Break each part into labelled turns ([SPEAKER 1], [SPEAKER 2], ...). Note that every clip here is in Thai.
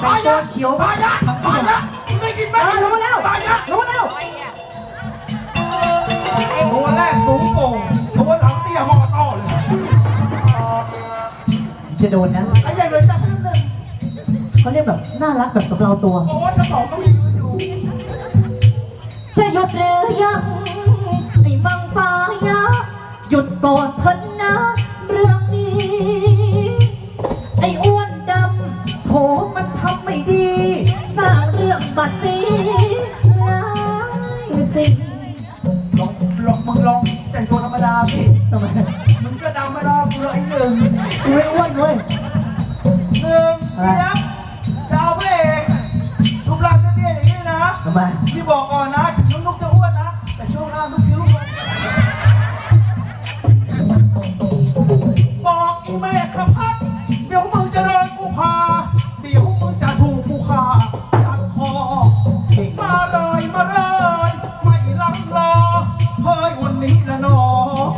[SPEAKER 1] แต่งตัวเขียว
[SPEAKER 2] ตายยะตายยะมึงได้กินไหม
[SPEAKER 1] เออรู้แล้ว
[SPEAKER 2] ตายยะ
[SPEAKER 1] รู้แล้ว
[SPEAKER 2] ตัวแรกสูงโป่งตัวหลังเตี้ยมอต้อเลย
[SPEAKER 1] จะโดนนะ
[SPEAKER 2] ไอ้ใหญ่เลยจับนิดนึง
[SPEAKER 1] เขาเรียกแบบน่ารักแบบสำเราตัว
[SPEAKER 2] โอ้จะสองก็มียืนอยู่
[SPEAKER 1] จะหยุดหรือยังไอ้มังปายะหยุดก่อนเถอะนะ มึงล
[SPEAKER 2] องแต่งตัวธรรมดาสิ
[SPEAKER 1] ทำไม
[SPEAKER 2] มึงก็ดำมาดากูเลยไอ้หนึ่ง
[SPEAKER 1] กูไม่อ้วนเว้ย
[SPEAKER 2] หนึ่งเจี๊ยบจะเอาพระเอกรูปร่างเตี้ยๆอย่างนี้นะ
[SPEAKER 1] ทำไม
[SPEAKER 2] พี่บอกก่อนนะถึงน้องนุกจะอ้วนนะ แต่ช่วงหน้านุกคิ้ว เฮ้ยวันนี้ละนอ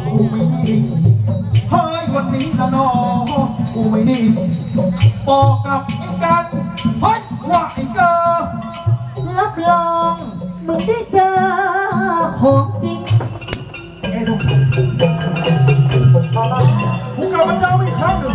[SPEAKER 2] กูไม่ดีเฮ้ยวันนี้ละนอกูไม่ดีบอกกับไอ้กันเฮ้ยว่าไอ้เกอ
[SPEAKER 1] รับรองมึงได้เจอของจริง
[SPEAKER 2] เอ้ยทุกกูกลับมาเจออีกครั้งหนึ่ง